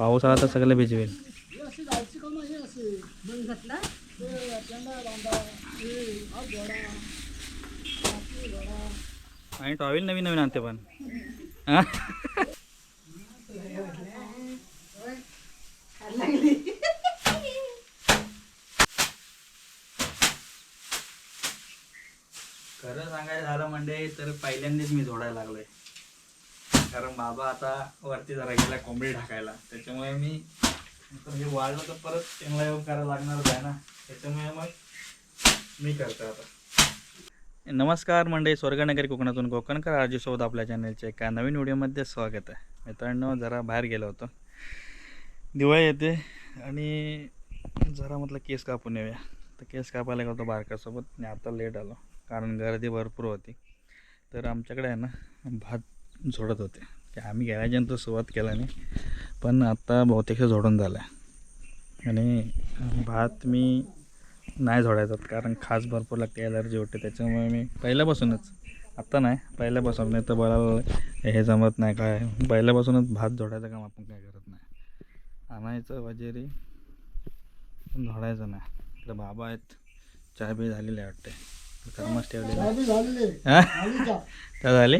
पाऊस आला तर सगळं भिजवेल. आणि टॉवेल नवीन नवीन आणते पण. खरं सांगायला झालं म्हणजे तर पहिल्यांदाच मी जोडायला लागलोय. कारण बाबा आता वरती जरा गेला कोंबडी ढाकायला त्याच्यामुळे मी तर हे वाढलं तर परत त्यांना येऊन करायला लागणारच आहे ना. त्याच्यामुळे मग मी करतो आता. नमस्कार मंडळी स्वर्गनगरी कोकणातून कोकणकर आरजीसोबत आपल्या चॅनलच्या एका नवीन व्हिडिओमध्ये स्वागत आहे. मित्रांनो जरा बाहेर गेलो होतो. दिवाळी येते आणि जरा म्हटलं केस कापून येऊया. तर केस कापायला गेलो होतो बारकासोबत आणि आता लेट आलो कारण गर्दी भरपूर होती. तर आमच्याकडे आहे ना भात झोडत होते. की आम्ही गेल्याच्यानंतर सुरुवात केला नाही पण आत्ता बहुतेक झोडून झालं आहे आणि भात मी नाही झोडायचा कारण खास भरपूर लागते ॲलर्जी होते त्याच्यामुळे मी पहिल्यापासूनच आत्ता नाही पहिल्यापासून नाही तर बळाला हे जमत नाही काय. पहिल्यापासूनच भात झोडायचं काम आपण काय करत नाही. आणायचं वगैरे पण झोडायचं नाही. इकडे बाबा आहेत चहा बी झालेली आहे वाटते थर्मस ठेवलेली. हा? चहा झाली?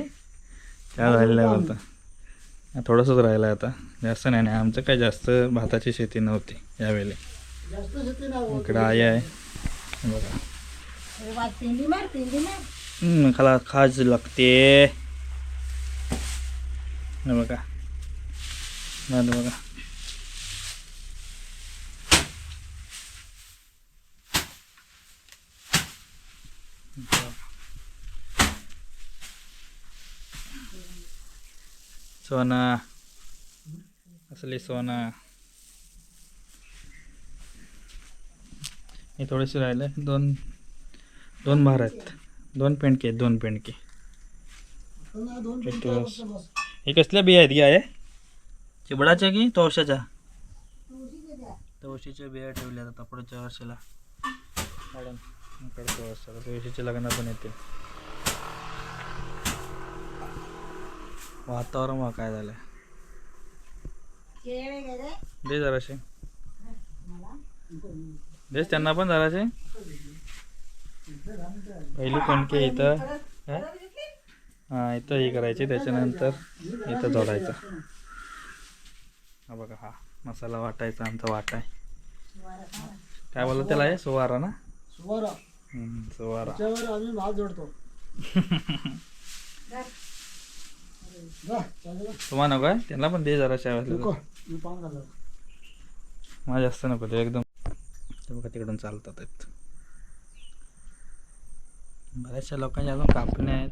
झालेला आहे बोलता थोडंसंच राहिलं आहे आता. जास्त नाही नाही आमचं काय जास्त भाताची शेती नव्हती यावेळी. इकडं आई आहे. हे बघा खाला खाज लागते. हे बघा. झालं बघा. सोना असली सोना हे थोडेसे राहिले दोन दोन भार आहेत दोन पेंडके आहेत दोन पेंडके दिवस हे कसल्या बिया आहेत घ्या आहे चिबडाच्या की तवशाच्या तवशीच्या बिया ठेवल्या आता पुढच्या वर्षाला मॅडम इकडच्या वर्षाला तुळशीचे लग्न पण येतील वातावरण मग काय झालं दे जराशे. देस त्यांना पण जराशे. पहिली कणके इथं? हा? हा इथं हे करायचे त्याच्यानंतर इथं जोडायचं. हा बघा हा मसाला वाटायचा आमचा वाटा आहे. काय बोललं त्याला आहे सुवारा ना? सुवारा. हम्म, सुवारा. आम्ही भात जोडतो. तुम्हाला नको आहे त्यांना पण दे जराशे नको आवडलं मी पान घालतो मला जास्त नको ते एकदम. बघा तिकडून चालतात आहेत. बऱ्याचशा लोकांच्या अजून कापणे आहेत.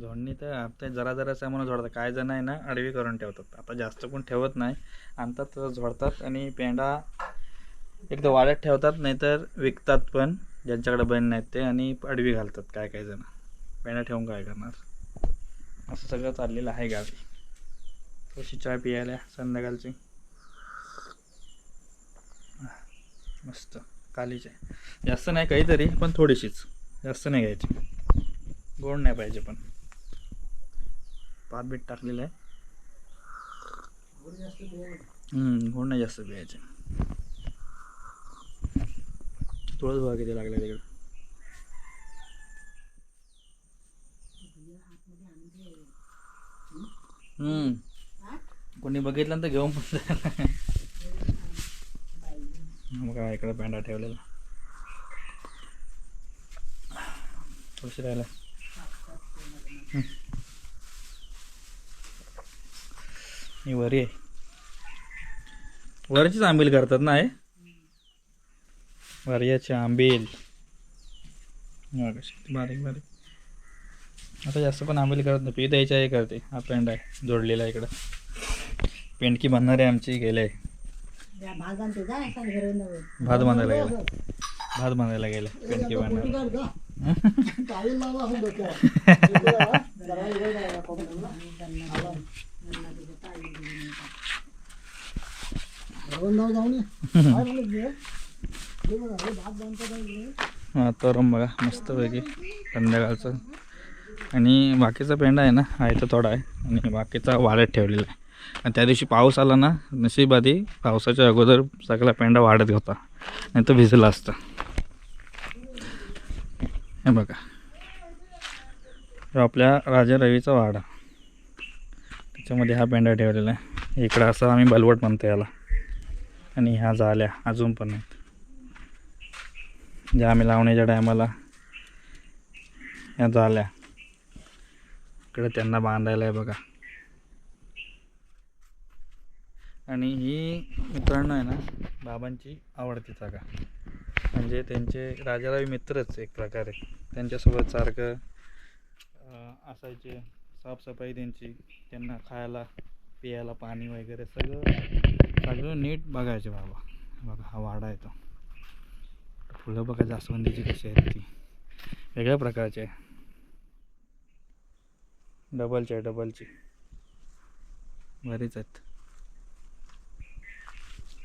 जोडणी तर आता जरा जरासं म्हणून जोडतात. काय जण आहे ना आडवी करून ठेवतात. आता जास्त कोण ठेवत नाही. आणतात झोडतात आणि पेंडा एकदा वाड्यात ठेवतात नाहीतर विकतात पण. ज्यांच्याकडे बहीण नाहीत ते आणि आडवी घालतात काय काय जण. पेंडा ठेवून काय करणार? असं सगळं चाललेलं आहे गावी. थोडीशी चहा पियायला संध्याकाळची. मस्त. कालीच. आहे जास्त नाही काहीतरी पण थोडीशीच. जास्त नाही घ्यायची. गोड नाही पाहिजे पण. पात बीट टाकलेलं आहे. गोड नाही जास्त प्यायचे. थोडंच बघा किती लागलं तिकडे? हम्म. कोणी बघितलं तर घेऊन पण जायला. मग काय इकडे पेंडा ठेवलेला. थोडीशी राहिला. मी वरी आहे. वरचीच आंबील करतात ना हे? वर्याची आंबील. बारीक बारीक. आता जास्त पण आंबेली करत नाही. पी द्यायच्या करते. हा पेंड आहे. जोडलेला इकडं. पेंडकी बांधणारे आमची गेले. भात बांधायला गेला. भात बांधायला गेला. पेंडकी बांधणार तर हा, बघा, बघा मस्तपैकी संध्याकाळचं आणि बाकीचा पेंडा आहे ना हा इथं थोडा आहे. आणि बाकीचा वाढत ठेवलेला आहे. आणि त्या दिवशी पाऊस आला ना नशीब आधी पावसाच्या अगोदर सगळा पेंडा वाढत होता. नाही तर भिजला असता. हे बघा. आपल्या राजा रवीचा वाडा. त्याच्यामध्ये हा पेंडा ठेवलेला आहे. इकडं असं आम्ही बलवट म्हणतो याला. आणि ह्या झाल्या अजून पण आहेत. ज्या आम्ही लावण्याच्या टायमाला ह्या झाल्या इकडे त्यांना बांधायला आहे बघा. आणि ही मित्रांनो आहे ना बाबांची आवडती जागा. म्हणजे त्यांचे राजारावी मित्रच एक प्रकारे. त्यांच्यासोबत सारखं असायचे साफसफाई त्यांची त्यांना खायला पियाला पाणी वगैरे सगळं सगळं नीट बघायचे बाबा. बघा हा वाडा आहे तो. फुलं बघा जास्वंदीची कशी आहेत ती. वेगळ्या प्रकारचे. आहे डबलची आहे डबलची. बरीच आहेत.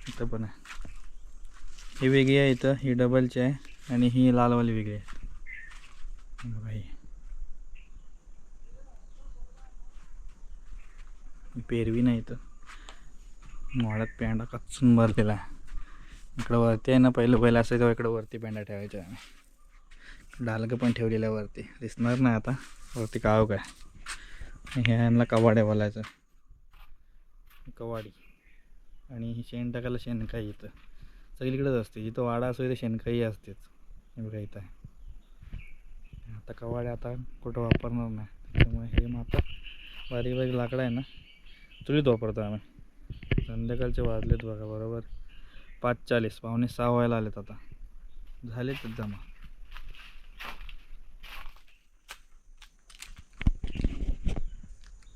इथं पण आहे. ही वेगळी आहे इथं ही डबलची आहे आणि ही लालवाली वेगळी आहे. भाई पेरवी नाही इथं. मोळ्यात पेंडा कच्चून भरलेला आहे. इकडं वरती आहे ना पहिलं पहिलं असं तेव्हा इकडं वरती पेंडा ठेवायच्या आहे डालगं पण ठेवलेलं आहे वरती. दिसणार नाही आता. वरती काव काय ह्यांना कवाड्या बोलायचं. कवाडी. आणि ही शेण टाकायला शेणकाई इथं. सगळीकडेच असते. जिथं वाडा असो इथं शेणकाई असतेच. हे बघा इथं आहे. आता कवाड्या आता कुठं वापरणार नाही. त्याच्यामुळे हे मग आता बारीक बारीक लाकडं आहे ना चुलीत वापरतो आम्ही. संध्याकाळचे वाजलेत बघा बरोबर. पाच चाळीस पावणे सहा व्हायला आलेत आता. झालेच जमा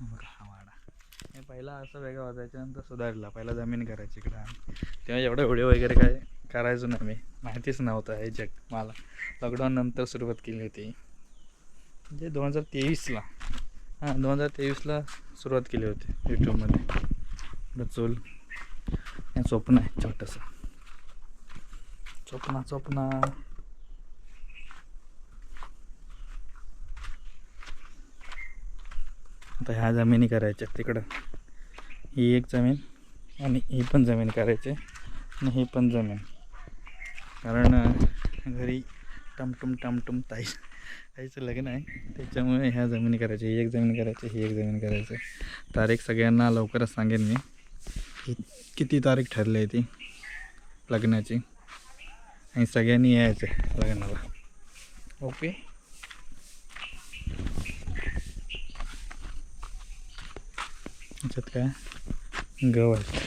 बघा हा वाडा हे पहिला असं वेगळा वाजायचं नंतर सुधारला. पहिला जमीन करायची इकडं तेव्हा एवढं व्हिडिओ वगैरे काय करायचो ना मी माहितीच नव्हतं हे जग मला. लॉकडाऊन नंतर सुरुवात केली होती. म्हणजे दोन हजार तेवीसला. हां दोन हजार तेवीसला सुरुवात केली होती यूट्यूबमध्ये चूल. हे स्वप्न आहे छोटंसं. स्वप्ना स्वप्ना. आता ह्या जमिनी करायच्या तिकडं. ही एक जमीन आणि ही पण जमीन करायची आणि ही पण जमीन. कारण घरी टमटुम टमटुम ताई ताईचं लग्न आहे. त्याच्यामुळे ह्या जमिनी करायची ही एक जमीन करायची ही एक जमीन करायची. तारीख सगळ्यांना लवकरच सांगेन मी. किती तारीख ठरली आहे ती? लग्नाची. आणि सगळ्यांनी यायचं आहे लग्नाला. ओके? याच्यात काय? गव आहे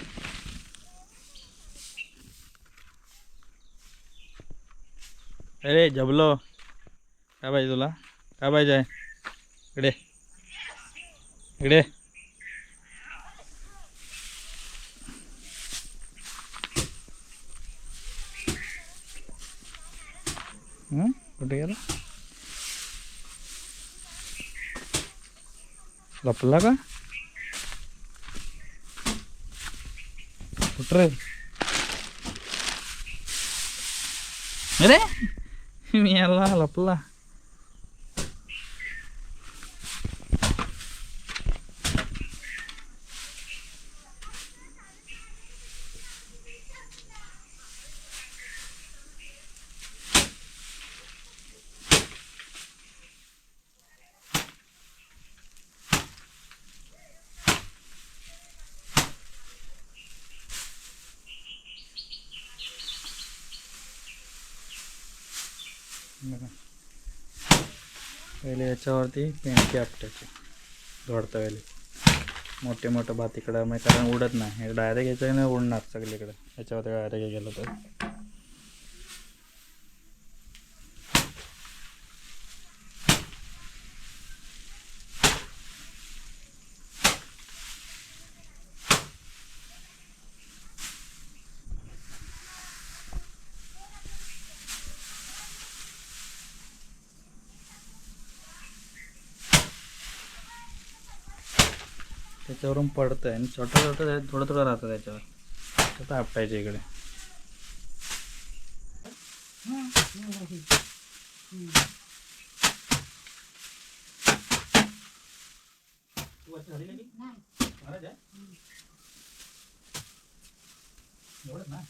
अरे जबलो काय पाहिजे तुला काय पाहिजे इकडे इकडे हं? कुठे गेला लपला का कुठं रे अरे मी याला बघा. पहिले याच्यावरती पेंडकी आपटायची धोडता वेळी मोठे मोठे भात इकडं मग कारण उडत नाही. हे डायरेक्ट याच्या उडणार सगळीकडे. याच्यावरती डायरेक्ट गेलं तर. त्याच्यावरून पडतं आहे आणि छोटं छोटं थोडं थोडं राहतं त्याच्यावर. आता आपटायचे इकडे महाराज आहे एवढं ना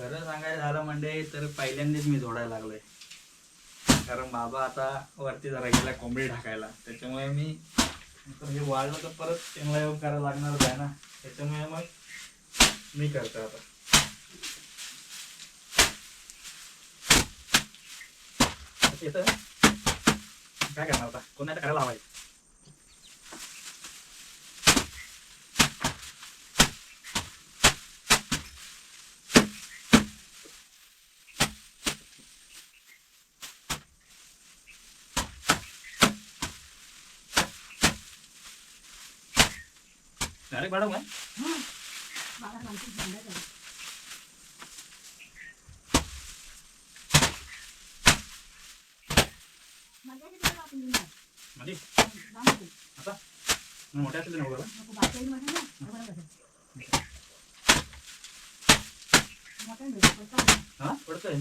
खरं सांगायचं झालं म्हणजे तर पहिल्यांदाच मी जोडायला लागलोय. कारण बाबा आता वरती जरा गेला कोंबडी ढाकायला त्याच्यामुळे मी हे वाढलं तर परत त्यांना योग करायला लागणारच आहे ना. त्याच्यामुळे मग मी करतो आता. काय करणार आता? कोणाला करायला लावायचं डायरेक्ट बाळा काय म्हणजे आता मोठ्या असेल ना बरोबर हा पडतंय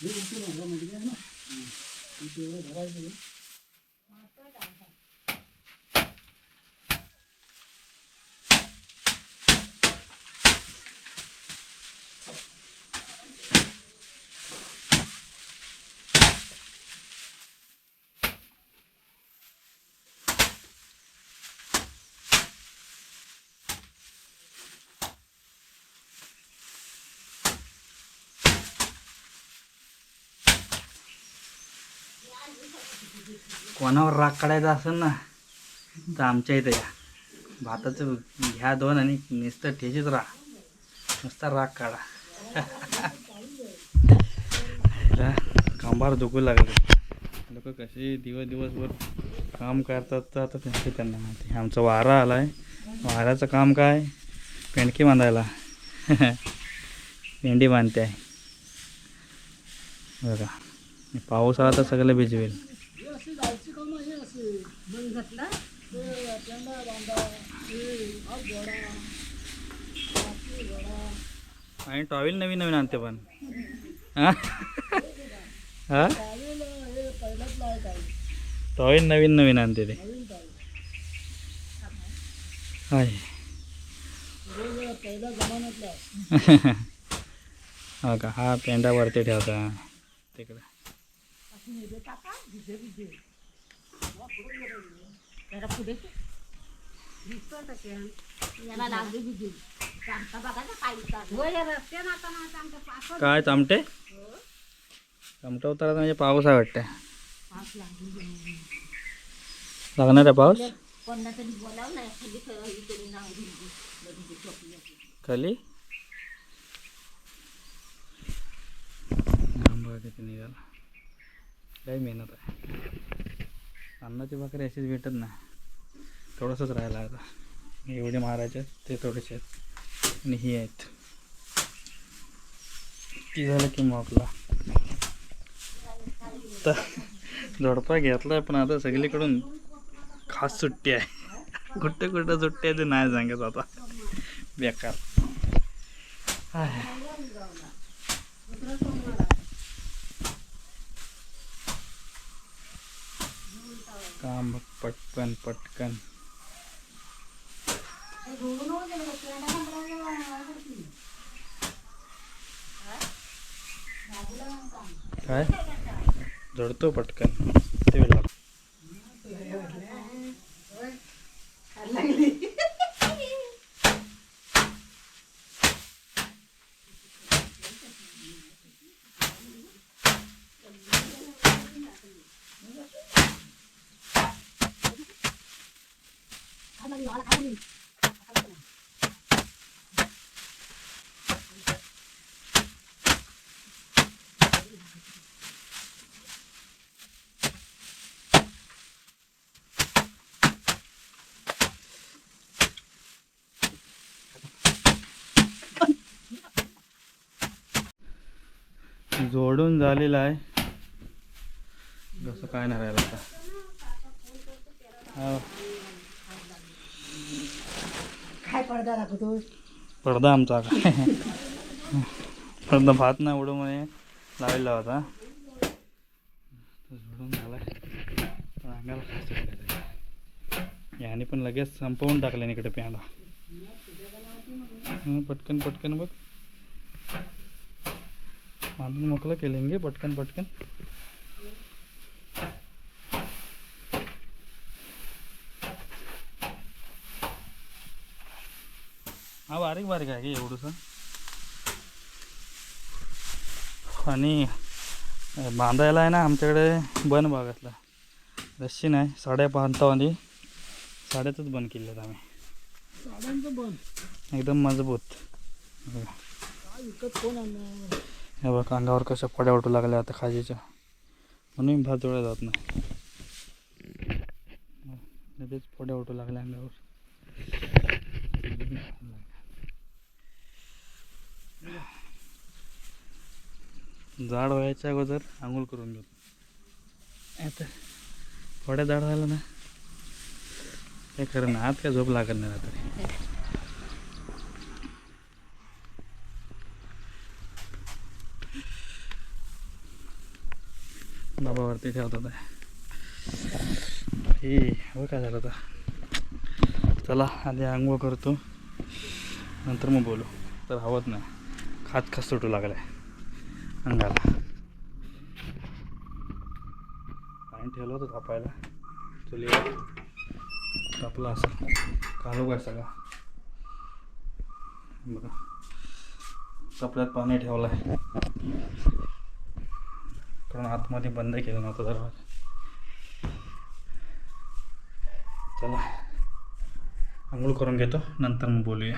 ഇത് കുട്ടികളോ മെഡിക്കാനോ കുട്ടികളോ ധാരാളം कोणावर राग काढायचा असेल ना तर आमच्या इथे या. भाताचं घ्या दोन आणि नुसतं ठेचीच राहा. नुसता राग काढा. कांबार दुखू लागले. लोक कसे दिवस दिवसभर काम करतात तर आता त्यांचे त्यांना माहिती आमचा वारा आला आहे वाऱ्याचं काम काय? पेंडकी बांधायला. पेंडी बांधते. आहे बघा. पाऊस आला तर सगळं भिजवेल. कामं हे असे ते पेंडा बांधा हे हात जोडा हाती जोडा आणि टॉवेल नवीन नवीन आणते पण. हा? हा? चालेल हे पहिल्यातलं आहे. काही टॉवेल काय चमटे चमटा उतरायचा म्हणजे पाऊस आहे वाटतं लागणार आहे पाऊस? खाली आंबा किती निघाला. लय मेहनत आहे. अन्नाची भाकरी अशीच भेटत नाही. थोडंसंच राहिला आता एवढे मारायचे आहेत, ते थोडेसे आहेत. आणि ही आहेत. ती झालं की मग आपला. तर झोडपा घेतला पण आता सगळीकडून खास सुट्टी आहे. कुठं कुठं सुट्टी आहे ते नाही सांगत आता. बेकार आहे. काम पटकन पटकन. काय? जोडतो पटकन. ते वेळ जोडून झालेला आहे. कसं काय नाही राहिलं आता. हा, काय पडदा दाखवतो पडदा आमचा. काय पडदा भात नाही उडू म्हणे. लावलेला होता अंगाला. याने पण लगेच संपवून टाकले इकडे प्याला पटकन पटकन बघ. बांधून मोकळं केलेंगे पटकन पटकन. हा बारीक बारीक आहे की एवढंसं? आणि बांधायला आहे ना आमच्याकडे बन भागातला. रस्सी नाही साड्या आणि साड्यातच बंद केल्यात आम्ही. बंद? एकदम मजबूत. कोण हे बघ अंगावर कशा पड्या उठू लागल्या आता खाजीच्या. म्हणून भात जोडला जात नाही. लगेच पड्या उठू लागल्या अंगावर जाड व्हायच्या अगोदर आंघोळ करून घेतो आता. थोड्या जाड झालं ना. काय खरं ना आत काय झोप लागत नाही रात्री. बाबा वरती ठेवतात हे हो काय झालं आता. चला आधी आंघोळ करतो. नंतर मग बोलू. तर हवत नाही. खात खास सुटू लागलाय. अंगाला. पाणी ठेवलं होतं तापायला. चुलीवर तापला असं कालू काय सगळा? बघा. कपड्यात पाणी ठेवलं आहे कारण आतमध्ये बंद केलं नव्हतं दरवाजा. चला. आंघोळ करून घेतो नंतर मग बोलूया.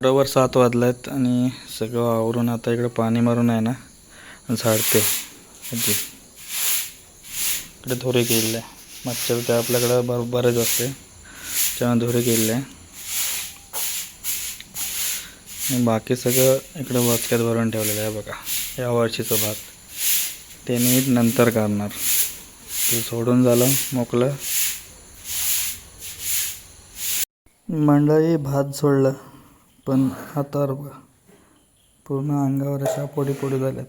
बरोबर सात वाजलेत आणि सगळं आवरून आता इकडे पाणी मारून आहे ना झाडते. इकडे धोरे केलेले आहे मच्छर ते आपल्याकडं बर बरेच असते. त्यामुळे धोरे केलेले आहे आणि बाकी सगळं इकडं वाचक्यात भरून ठेवलेलं आहे बघा. या वर्षीचं भात ते नीट नंतर करणार ते सोडून झालं मोकलं मंडळी भात सोडला पण हातावर बघा पूर्ण अंगावर अशा पोडी पोडी झाल्यात.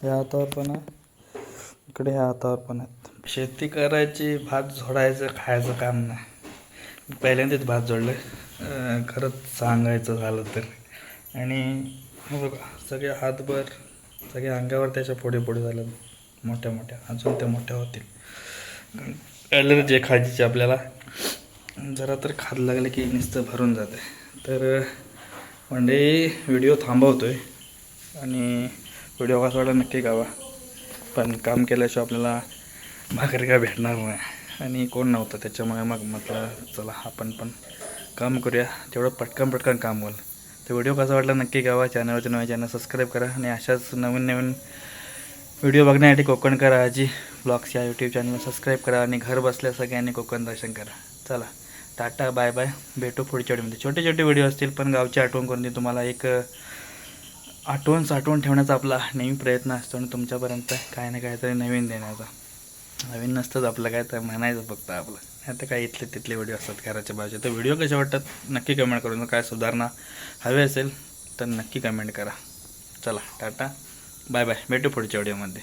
या हातावर पण आहे इकडे ह्या हातावर पण आहेत शेती करायची भात झोडायचं खायचं काम नाही. पहिल्यांदाच भात जोडलं खरंच सांगायचं झालं तर. आणि बघा सगळे हातभर सगळ्या अंगावर त्याच्या पुढे पुढे झालं. मोठ्या मोठ्या. अजून त्या मोठ्या होतील. ॲलर्जी आहे खाजीची आपल्याला. जरा तर खाद लागलं की नुसतं भरून जाते. तर म्हणजे व्हिडिओ थांबवतो आहे आणि व्हिडिओ कसा वाटला नक्की गावा. पण काम केल्याशिवाय आपल्याला भाकरी काय भेटणार नाही. आणि कोण नव्हतं त्याच्यामुळे मग म्हटलं चला आपण पण काम करूया. तेवढं पटकन पटकन काम होईल. तर व्हिडिओ कसा वाटला नक्की गावा चॅनलवरचे नवे चॅनल सबस्क्राईब करा आणि अशाच नवीन नवीन व्हिडिओ बघण्यासाठी कोकण करा. आजी ब्लॉग्स या यूट्यूब चॅनलला सबस्क्राईब करा आणि घर बसल्या सगळ्यांनी कोकण दर्शन करा. चला टाटा बाय बाय भेटू पुढच्या व्हिडिओमध्ये छोटे छोटे व्हिडिओ असतील पण गावची आठवण करून देईन तुम्हाला एक आठवण साठवून ठेवण्याचा आपला नेहमी प्रयत्न असतो आणि तुमच्यापर्यंत काय ना काहीतरी नवीन देण्याचा. नवीन नसतंच आपलं काय तर म्हणायचं फक्त आपलं. आता काय इथले तिथले व्हिडिओ असतात घराच्या बाजूचे. तर व्हिडिओ कसे वाटतात? नक्की कमेंट करून काय सुधारणा हवे असेल तर नक्की कमेंट करा. चला टाटा. बाय बाय भेटू पुढच्या व्हिडिओमध्ये